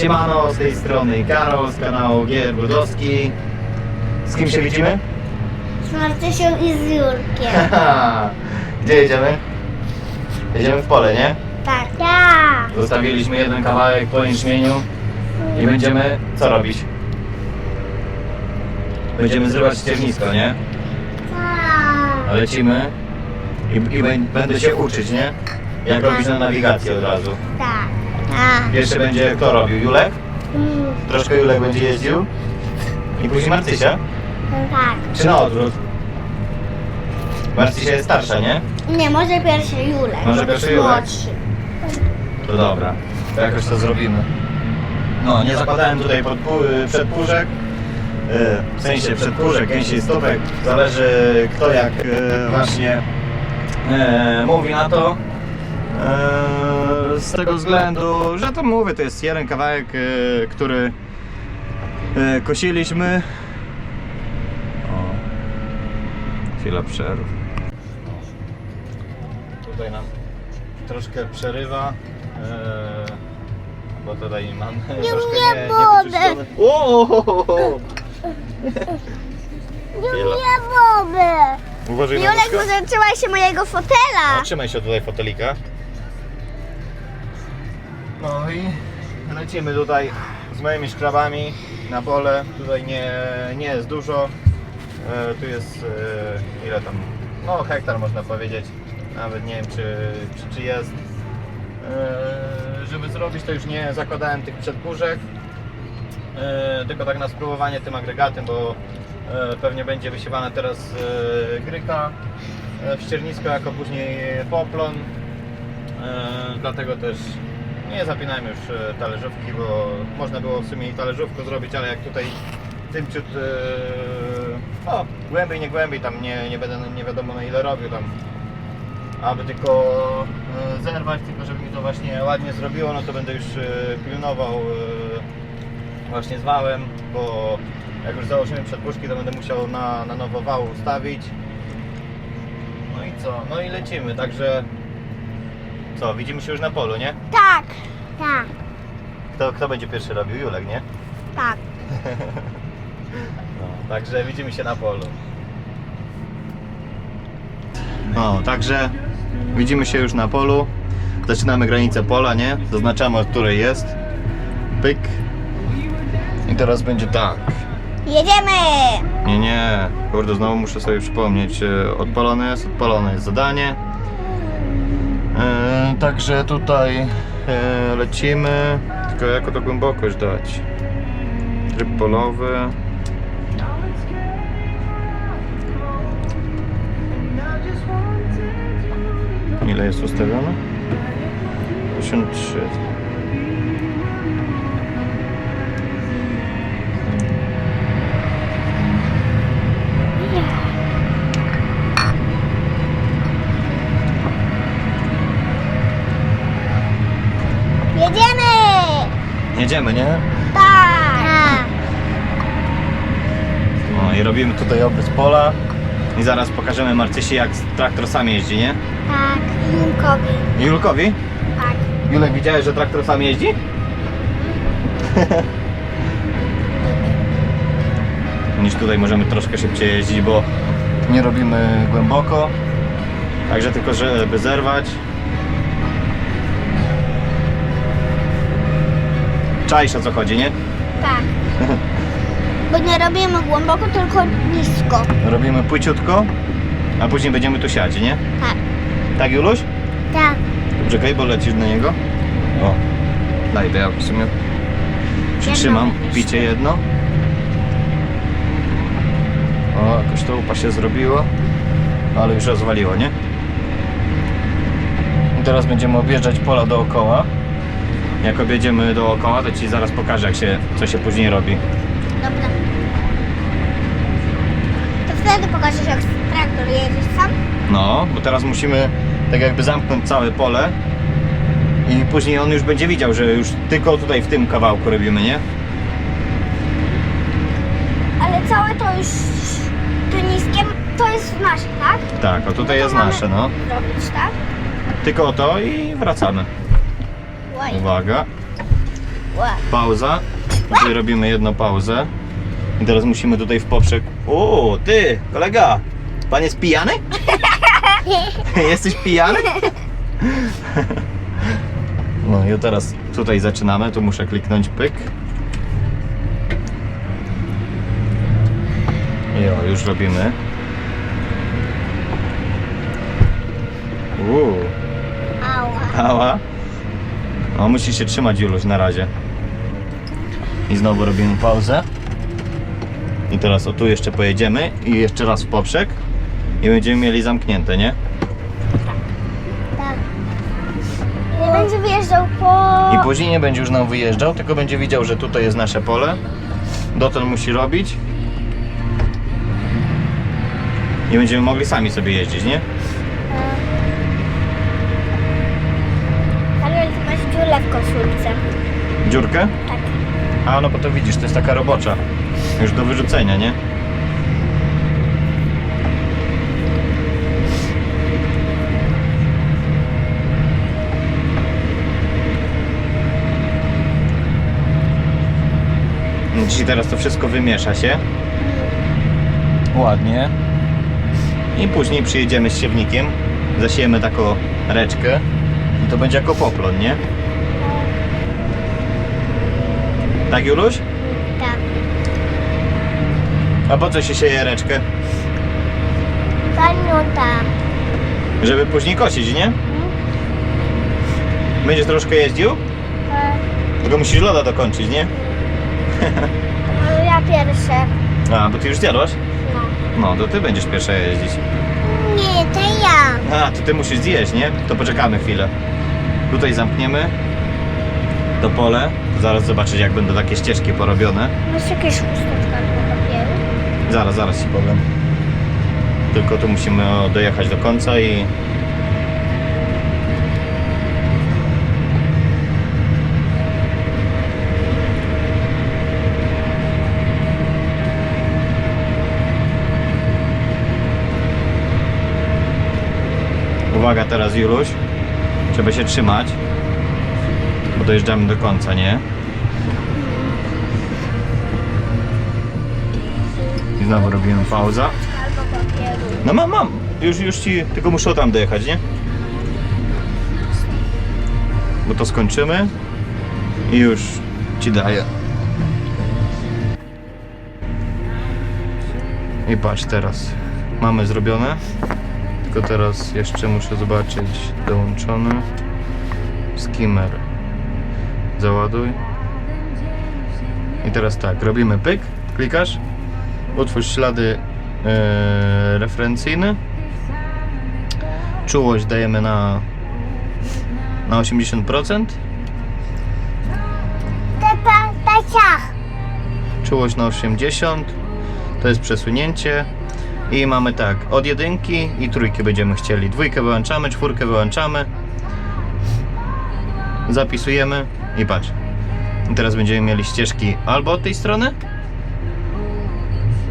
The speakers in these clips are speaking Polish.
Siemano, z tej strony Karol z kanału Gier Brudowski. Z kim się widzimy? Z Martysią i z Jurkiem. Gdzie jedziemy? Jedziemy w pole, nie? Tak. Ja. Zostawiliśmy jeden kawałek po jęczmieniu i będziemy co robić? Będziemy zrywać ściernisko, nie? Tak. Lecimy i, i bę- będę się uczyć, nie? Jak robić na nawigacji od razu. Tak. Tak. Pierwszy będzie kto robił? Julek? Mm, Troszkę Julek będzie jeździł. I później Marcysia? Tak. Czy na odwrót? Marcysia jest starsza, nie? Nie, może pierwszy Julek. Może pierwszy Julek. młodszy. To dobra, to jakoś to zrobimy. No, nie zakładałem tutaj podpó- przedpórzek. e, W sensie przedpórzek, gęsiej stopek. Zależy kto jak e, właśnie e, mówi na to. Z tego względu, że to mówię, to jest jeden kawałek, e, który e, kosiliśmy. O, chwila przerwy. Tutaj nam troszkę przerywa. e, bo tutaj mam troszkę nie nie, wodę. niewyczyszczone. O! Nie wody. Uważaj na Julek, nóżkę. się mojego fotela. No, trzymaj się tutaj fotelika. No i lecimy tutaj z moimi szkrabami na pole. Tutaj nie, nie jest dużo. E, tu jest e, ile tam? No hektar można powiedzieć. Nawet nie wiem czy, czy, czy jest. E, żeby zrobić to już nie zakładałem tych przedpórzek. E, tylko tak na spróbowanie tym agregatem, bo pewnie będzie wysiewana teraz gryka w ściernisko jako później poplon. Dlatego też nie zapinałem już e, talerzówki, bo można było w sumie i talerzówkę zrobić, ale jak tutaj tym ciut e, no, głębiej, nie głębiej, tam nie, nie będę nie wiadomo na ile robił tam aby tylko e, zerwać, tylko żeby mi to właśnie ładnie zrobiło, no to będę już e, pilnował e, właśnie z wałem, bo jak już założymy przedpuszki, to będę musiał na, na nowo wał ustawić. No i co? No i lecimy, także co, widzimy się już na polu, nie? Tak. Tak. Kto, kto będzie pierwszy robił? Julek, nie? Tak. No, także widzimy się na polu. No, także widzimy się już na polu. Zaczynamy granicę pola, nie? Zaznaczamy od której jest. Pyk. I teraz będzie tak. Jedziemy. Nie, nie. Kurde, znowu muszę sobie przypomnieć. e, Odpalone jest, odpalone jest zadanie. E, także tutaj e, lecimy. Tylko jako to głębokość dać. Tryb polowy. Ile jest ustawione? 83. Jedziemy. Jedziemy, nie? Tak. No i robimy tutaj obrys pola. I zaraz pokażemy Marcysi jak traktor sam jeździ, nie? Tak. Julkowi. Julkowi? Tak. Julek widziałeś, że traktor sam jeździ? Niż tutaj możemy troszkę szybciej jeździć, bo nie robimy głęboko. Także tylko żeby zerwać. Czaisz o co chodzi, nie? Tak. Bo nie robimy głęboko, tylko nisko. Robimy płyciutko, a później będziemy tu siać, nie? Tak. Tak, Juluś? Tak. Czekaj, bo lecisz na niego. O, daj to ja w sumie przytrzymam Jedno picie jedno. O, jakoś to upa się zrobiło, ale już rozwaliło, nie? I teraz będziemy objeżdżać pola dookoła. Jak objedziemy dookoła, to Ci zaraz pokażę, jak się, co się później robi. Dobra. To wtedy pokażesz, jak traktor jedziesz sam? No, bo teraz musimy tak jakby zamknąć całe pole i później on już będzie widział, że już tylko tutaj w tym kawałku robimy, nie? Ale całe to już tu niskie, to jest nasze, tak? Tak, o tutaj No to jest mamy nasze, no. Robić, tak? Tylko to i wracamy. Uwaga. Pauza. Tutaj robimy jedną pauzę. I teraz musimy tutaj w poprzek. O, ty, kolega! Pan jest pijany? Jesteś pijany? No i teraz tutaj zaczynamy. Tu muszę kliknąć pyk. Jo, już robimy. Uuu. Ała. Ała. No musisz się trzymać Juluś na razie. I znowu robimy pauzę. I teraz o tu jeszcze pojedziemy i jeszcze raz w poprzek. I będziemy mieli zamknięte, nie? Tak. Nie będzie wyjeżdżał po... I później nie będzie już nam wyjeżdżał, tylko będzie widział, że tutaj jest nasze pole. Dotąd musi robić. I będziemy mogli sami sobie jeździć, nie? Dziurę w koszulce. Dziurkę? Tak. A no bo to widzisz, to jest taka robocza. Już do wyrzucenia, nie? Dzisiaj teraz to wszystko wymiesza się. Ładnie. I później przyjedziemy z siewnikiem. Zasiejemy taką reczkę. I to będzie jako poplon, nie? Tak, Juluś? Tak. A po co się sieje reczkę? Paniuta. Żeby później kosić, nie? Będziesz troszkę jeździł? Tylko musisz loda dokończyć, nie? No ja pierwsze. A, bo ty już zjadłaś? No. No, to ty będziesz pierwsza jeździć. Nie, to ja. A, to ty musisz zjeść, nie? To poczekamy chwilę. Tutaj zamkniemy to pole. Zaraz zobaczyć, jak będą takie ścieżki porobione. Masz jakieś chusteczka do papieru? Zaraz, zaraz ci powiem. Tylko tu musimy dojechać do końca i... Uwaga teraz Juluś. Trzeba się trzymać. Bo dojeżdżamy do końca, nie? I znowu robimy papieru. No mam, mam. Już, już ci, tylko muszę tam dojechać, nie? Bo to skończymy i już ci daję. I patrz teraz. Mamy zrobione. Tylko teraz jeszcze muszę zobaczyć dołączony. Skimmer. Załaduj. I teraz tak, robimy pyk, klikasz, utwórz ślady e, referencyjne. Czułość dajemy na, na 80%. Tepa, taciach. Czułość na 80%. To jest przesunięcie. I mamy tak, od jedynki i trójki będziemy chcieli. Dwójkę wyłączamy, czwórkę wyłączamy. Zapisujemy i patrz. Teraz będziemy mieli ścieżki albo od tej strony,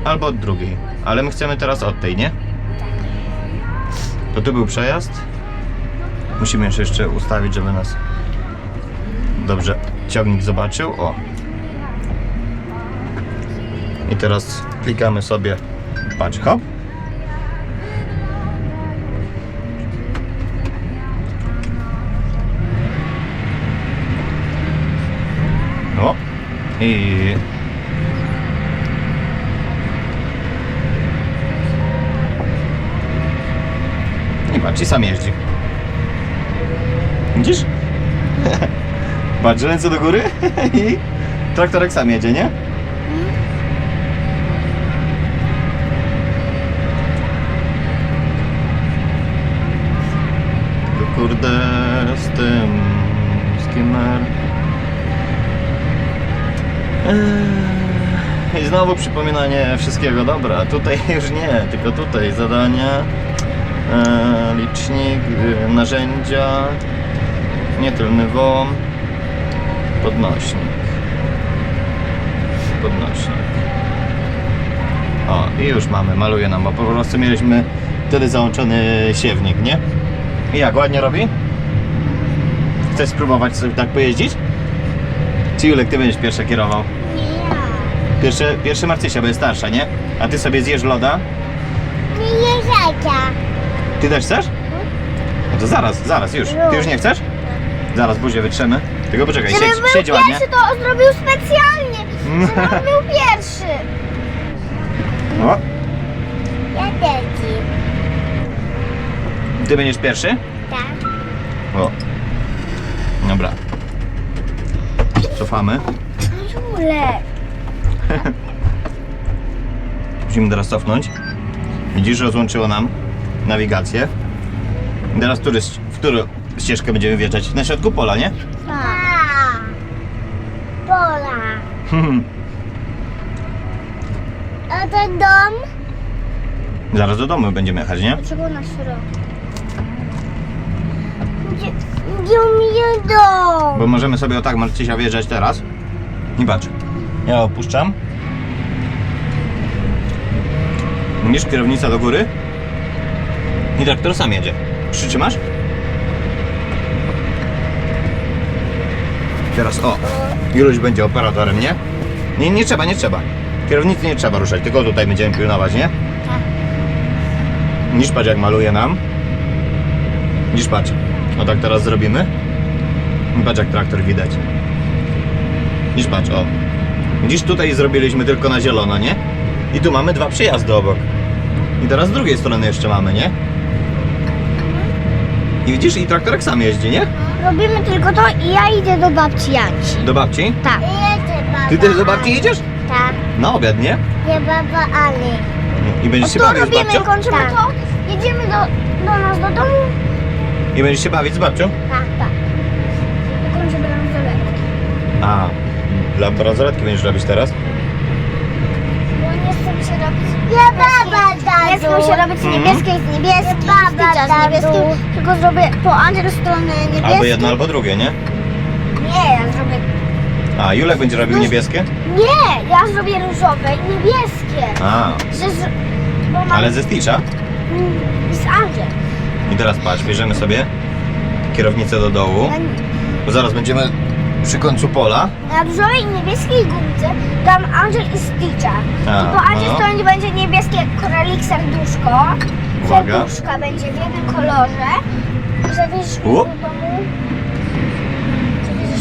albo od drugiej. Ale my chcemy teraz od tej, nie? To tu był przejazd. Musimy jeszcze ustawić, żeby nas dobrze ciągnik zobaczył. O. I teraz klikamy sobie. Patrz, hop. O. I I patrz, i sam jeździ. Widzisz? patrz, ręce do góry i traktorek sam jedzie, nie? I znowu przypominanie wszystkiego. Dobra, tutaj już nie, tylko tutaj zadania, eee, licznik, y, narzędzia, nietylny WOM, podnośnik. Podnośnik. O, i już mamy, maluje nam, bo po prostu mieliśmy wtedy załączony siewnik, nie? I jak, ładnie robi? Chcesz spróbować sobie tak pojeździć? Czy Julek, ty będziesz pierwszy kierował? Pierwszy, pierwszy Marcysia, bo jest starsza, nie? A ty sobie zjesz loda? Nie jeżdżacie. Ty też chcesz? No to zaraz, zaraz, już. Ty już nie chcesz? Zaraz buzię wytrzemy. Tylko poczekaj, Żeby siedź, był siedź ładnie. pierwszy, to zrobił specjalnie. Żeby był pierwszy. O, Ja też. ty będziesz pierwszy? Tak. O. Dobra. Cofamy. Julek. Musimy teraz cofnąć. Widzisz, rozłączyło nam nawigację. Teraz który, w którą ścieżkę będziemy wjeżdżać? Na środku pola, nie? Tak. Pola. A ten dom? Zaraz do domu będziemy jechać, nie? Dlaczego na środku? Gdzie, Bo możemy sobie o tak Marcysia wjeżdżać teraz. I patrz. Ja opuszczam. Widzisz kierownica do góry. I traktor sam jedzie. Przytrzymasz? Teraz o. Juluś będzie operatorem, nie? Nie, nie trzeba, nie trzeba. Kierownicy nie trzeba ruszać, tylko tutaj będziemy pilnować, nie? Tak. Niż patrz jak maluje nam. Niż patrz. O tak teraz zrobimy. Patrz jak traktor widać. Niż patrz, o. Widzisz tutaj zrobiliśmy tylko na zielono, nie? I tu mamy dwa przyjazdy obok. I teraz z drugiej strony jeszcze mamy, nie? I widzisz, i traktorek sam jeździ, nie? Robimy tylko to i ja idę do babci Janci. Do babci. Tak. Ty też do babci jedziesz? Tak. Na obiad, nie? Nie baba Ali. I będziesz się to bawić z robimy, babcią? kończymy to, jedziemy do, do nas do domu. I będziesz się bawić z babcią? Tak, tak. Zaletki. A, dla bransoletki będziesz robić teraz? Bo nie chcę się robić Ja baba. Nie chcę się robić Mhm. niebieskiej z niebieskim, baba z niebieskim, tylko zrobię po Andrzej stronę niebieską. Albo jedno, albo drugie, nie? Nie, ja zrobię... A, Julek będzie robił No- niebieskie? Nie, ja zrobię różowe i niebieskie. A, Że z... Mam... ale ze Stitcha? Mm, Z Andrzej. I teraz patrz, bierzemy sobie kierownicę do dołu, bo zaraz będziemy przy końcu pola. Na i niebieskiej gumce dam Andrzej i Stitcha. A, I po Andrzej no. stronie będzie niebieskie koralik serduszko. Uwaga. Serduszka będzie w jednym kolorze. U. do domu.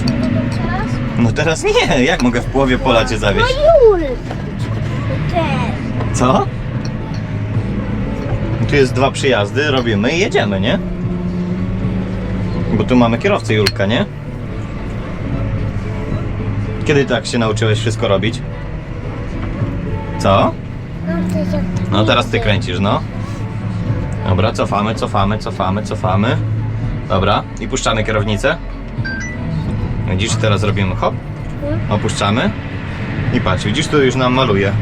Do domu teraz? No teraz nie, jak mogę w połowie pola cię zawieźć? No Jul! Ten. Co? Tu jest dwa przyjazdy, robimy i jedziemy, nie? Bo tu mamy kierowcę Julka, nie? Kiedy tak się nauczyłeś wszystko robić? Co? No teraz ty kręcisz, no. Dobra, cofamy, cofamy, cofamy, cofamy. Dobra, i puszczamy kierownicę. Widzisz, teraz robimy hop. Opuszczamy. I patrz, widzisz, tu już nam maluje.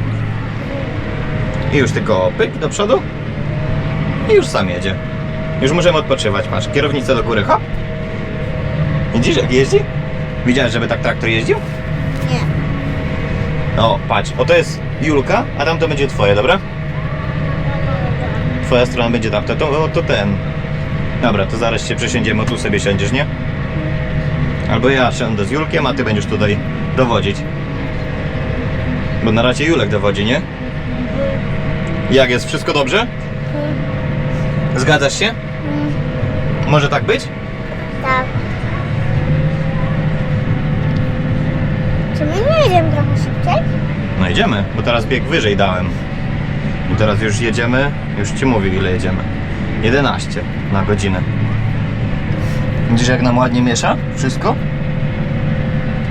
I już tylko pyk do przodu. I już sam jedzie. Już możemy odpoczywać, patrz. Kierownicę do góry, hop. Widzisz, jak jeździ? Widziałeś, żeby tak traktor jeździł? Nie. O, patrz, oto jest Julka, a tam to będzie twoje, dobra? Twoja strona będzie tam, to, to, to ten. Dobra, to zaraz się przesiądziemy, tu sobie siądziesz, nie? Albo ja siądę z Julkiem, a ty będziesz tutaj dowodzić. Bo na razie Julek dowodzi, nie? Jak jest? Wszystko dobrze? Zgadzasz się? Może tak być? Tak. Czy my nie jedziemy trochę szybciej? No idziemy, bo teraz bieg wyżej dałem. I teraz już jedziemy, już ci mówię ile jedziemy. 11 na godzinę. Widzisz jak nam ładnie miesza wszystko?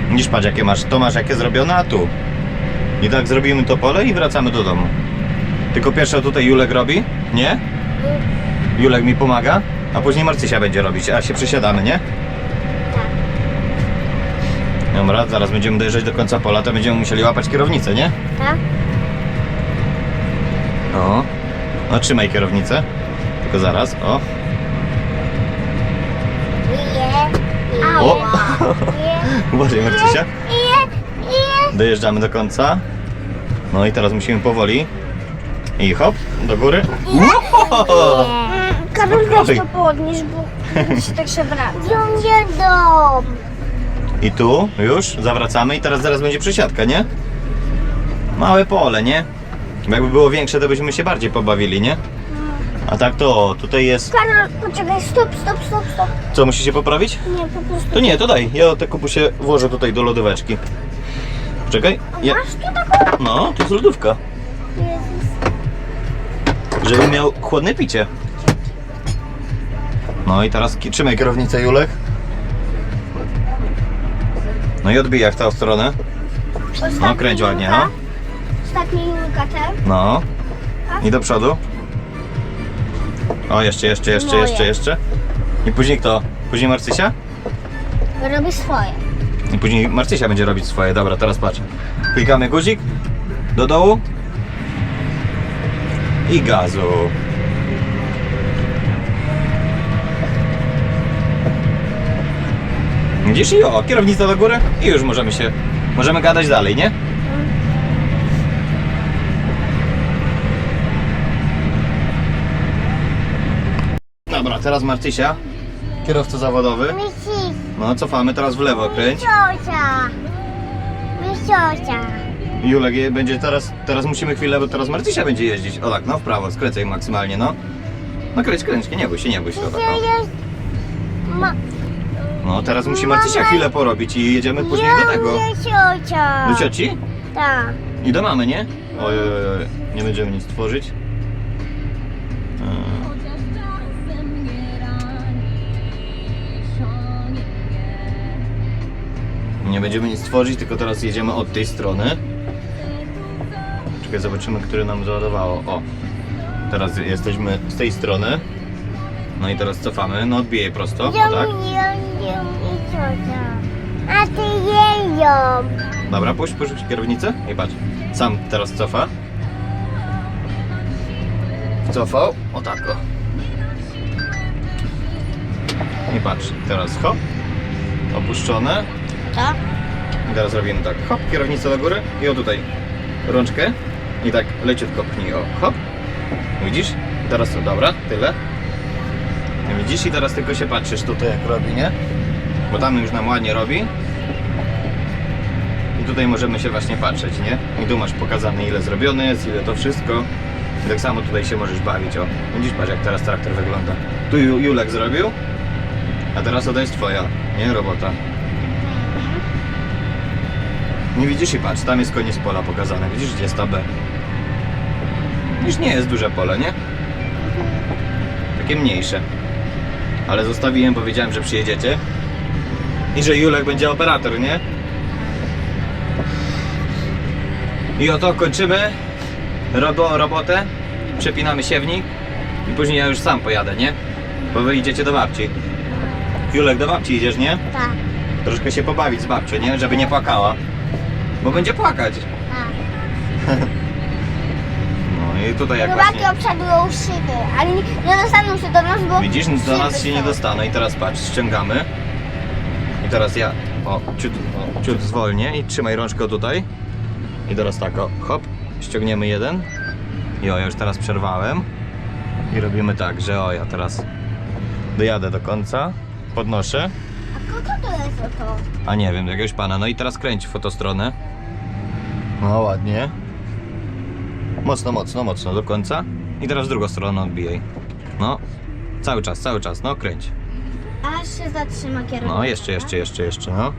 Widzisz patrz jakie masz, to masz jakie zrobione, a tu. I tak zrobimy to pole i wracamy do domu. Tylko pierwsze tutaj Julek robi, nie? Julek mi pomaga, a później Marcysia będzie robić, a się przesiadamy, nie? Tak. Dobra, zaraz będziemy dojeżdżać do końca pola, to będziemy musieli łapać kierownicę, nie? Tak? O, no trzymaj kierownicę. Tylko zaraz, o. O! Uważaj Marcysia. Je. Je. Dojeżdżamy do końca. No i teraz musimy powoli. I hop, do góry. Karol, weź to podnieś, bo się tak się wraca. Gdzie dom? I tu już zawracamy i teraz zaraz będzie przesiadka, nie? Małe pole, nie? Jakby było większe, to byśmy się bardziej pobawili, nie? A tak to, tutaj jest... Karol, poczekaj, stop, stop, stop, stop. Co, musi się poprawić? Nie, po prostu. To nie, to daj. Ja te kupusie włożę tutaj do lodóweczki. Czekaj. Ja... Masz tu taką? No, to jest lodówka. Jezus. Żeby miał chłodne picie. No i teraz trzymaj kierownicę, Julek. No i odbijaj w tę stronę. No, kręć ładnie, no. Ostatnia Julka też. No. I do przodu. O, jeszcze, jeszcze, jeszcze, Moje. jeszcze, jeszcze. I później kto? Później Marcysia? Robi swoje. I później Marcysia będzie robić swoje. Dobra, teraz patrz. Klikamy guzik. Do dołu. I gazu. Widzisz? I o, kierownica do góry. I już możemy się... Możemy gadać dalej, nie? Dobra, teraz Marcysia. Kierowca zawodowy. Misi, No, cofamy teraz w lewo, kręć. misiocia. Misiocia. Julek je- będzie teraz, teraz musimy chwilę, bo teraz Marcysia będzie jeździć. O tak, no w prawo, skręcaj maksymalnie, no. No kręć, kręć, nie bój się, nie bój się. O, tak, o. jest... Ma... No teraz musi Marcysia chwilę porobić i jedziemy później do tego. Misiocia. Do cioci Tak. i do mamy, nie? Oj, oj, oj, oj. nie będziemy nic tworzyć. Eee, Nie będziemy nic tworzyć, tylko teraz jedziemy od tej strony. Czekaj, zobaczymy, które nam załadowało. O, teraz jesteśmy z tej strony. No i teraz cofamy. No odbijaj prosto, o, tak? A ty jeją. Dobra, puść, puść kierownicę i patrz. Sam teraz cofa. Cofał. O tak o. I patrz, teraz hop. Opuszczone. Co? I teraz robimy tak. Hop, kierownicę do góry i o tutaj. Rączkę. I tak leciutko pchnij. O, hop. Widzisz? Teraz to, dobra, tyle. Widzisz? I teraz tylko się patrzysz tutaj jak robi, nie? Bo tam już nam ładnie robi. I tutaj możemy się właśnie patrzeć, nie? I tu masz pokazane ile zrobione jest, ile to wszystko. I tak samo tutaj się możesz bawić, o. Widzisz, patrz jak teraz traktor wygląda. Tu Ju- Julek zrobił, a teraz to jest twoja, nie? Robota. Nie widzisz i patrz, tam jest koniec pola pokazane. Widzisz, gdzie jest ta B? Widzisz, nie jest duże pole, nie? Takie mniejsze. Ale zostawiłem, bo wiedziałem, że przyjedziecie. I że Julek będzie operator, nie? I oto kończymy robo, robotę. Przepinamy siewnik. I później ja już sam pojadę, nie? Bo wy idziecie do babci. Julek, do babci idziesz, nie? Tak. Troszkę się pobawić z babcią, nie? Żeby nie płakała. Bo będzie płakać. Tak. No i tutaj jak Chłopaki właśnie... obsiadują szyby, ale nie, nie dostaną się do nas, bo... Widzisz, do szyby nas się nie dostaną. I teraz patrz, ściągamy. I teraz ja, o, ciut, o, ciut zwolnię i trzymaj rączkę tutaj. I teraz tak, o, hop, ściągniemy jeden. I o, ja już teraz przerwałem. I robimy tak, że o, ja teraz dojadę do końca, podnoszę. A kogo to jest oto? A nie wiem, jakiegoś pana. No i teraz kręć w fotostronę. No ładnie. Mocno, mocno, mocno do końca. I teraz w drugą stronę odbijaj. No. Cały czas, cały czas, no kręć. Aż się zatrzyma kierownica. No, jeszcze, jeszcze, jeszcze, jeszcze, no.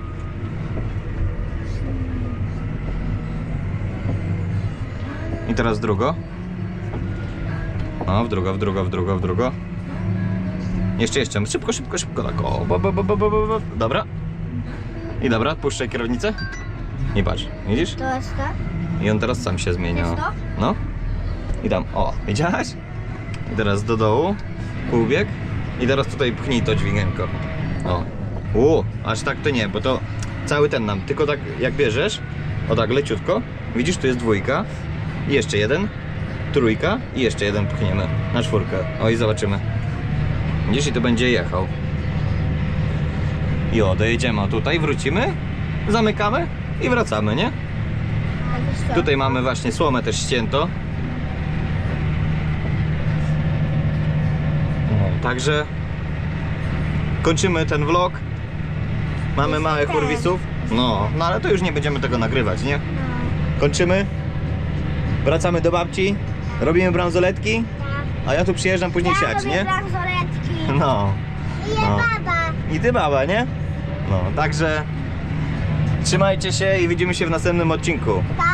I teraz w drugo. No, w drugo, w drugo, w drugo, w drugo. Jeszcze, jeszcze. Szybko, szybko, szybko. Tak, o, bo, bo, bo, bo, bo, bo. Dobra. I dobra, puszczaj kierownicę. I patrz, widzisz? To jest to? I on teraz sam się zmienia. Jest to? No. I tam, o, widziałaś? I teraz do dołu, półbieg. I teraz tutaj pchnij to dźwigienko. O. U, aż tak to nie, bo to cały ten nam, tylko tak jak bierzesz, o tak leciutko, widzisz, tu jest dwójka, i jeszcze jeden, trójka i jeszcze jeden pchniemy na czwórkę. O i zobaczymy. Widzisz, i to będzie jechał. I o, dojedziemy tutaj, wrócimy, zamykamy i wracamy, nie? Tak. Tutaj mamy właśnie słomę też ścięto. No, także kończymy ten vlog. Mamy małych ten. urwisów. No, no ale to już nie będziemy tego nagrywać, nie? No. Kończymy. Wracamy do babci. Robimy bransoletki. Tak. A ja tu przyjeżdżam później siać, nie? bransoletki. No. I No. baba. I ty baba, nie? No, także trzymajcie się i widzimy się w następnym odcinku. Tak.